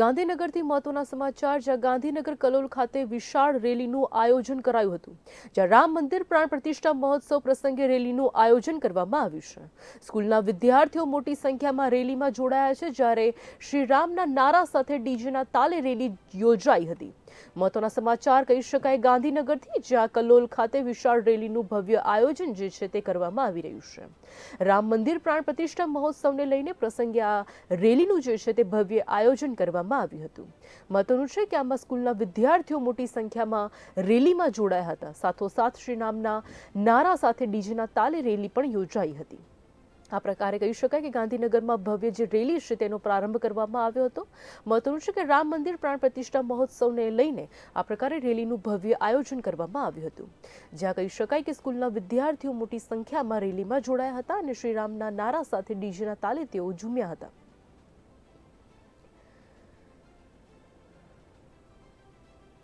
ગાંધીનગરથી મહત્વના સમાચાર, જ્યાં ગાંધીનગર કલોલ ખાતે વિશાળ રેલીનું આયોજન કરાયું હતું, જ્યાં રામ મંદિર પ્રાણ પ્રતિષ્ઠા મહોત્સવ પ્રસંગે રેલીનું આયોજન કરવામાં આવ્યું છે. સ્કૂલના વિદ્યાર્થીઓ મોટી સંખ્યામાં રેલીમાં જોડાયા છે, જ્યારે શ્રી રામના નારા સાથે ડીજેના તાલે રેલી યોજાઈ હતી. મહત્વના સમાચાર કહી શકાય ગાંધીનગરથી, જ્યાં કલોલ ખાતે વિશાળ રેલીનું ભવ્ય આયોજન જે છે તે કરવામાં આવી રહ્યું છે. રામ મંદિર પ્રાણ પ્રતિષ્ઠા મહોત્સવને લઈને પ્રસંગે આ રેલીનું જે છે તે ભવ્ય આયોજન કરવામાં આવ્યું હતું. મહત્વનું છે કે આમાં સ્કૂલના વિદ્યાર્થીઓ મોટી સંખ્યામાં રેલીમાં જોડાયા હતા. સાથોસાથ શ્રી નામના નારા સાથે ડીજેના તાલે રેલી પણ યોજાઈ હતી. આ પ્રકારે કહી શકાય કે ગાંધીનગરમાં ભવ્ય જે રેલી છે તેનો પ્રારંભ કરવામાં આવ્યો હતો. મહત્વનું છે કે રામ મંદિર પ્રાણ પ્રતિષ્ઠા મહોત્સવને લઈને આ પ્રકારે રેલીનું ભવ્ય આયોજન કરવામાં આવ્યું હતું. જ્યાં કહી શકાય કે સ્કૂલના વિદ્યાર્થીઓ મોટી સંખ્યામાં રેલીમાં જોડાયા હતા અને શ્રીરામના નારા સાથે ડીજેના તાલે તેઓ ઝૂમ્યા હતા.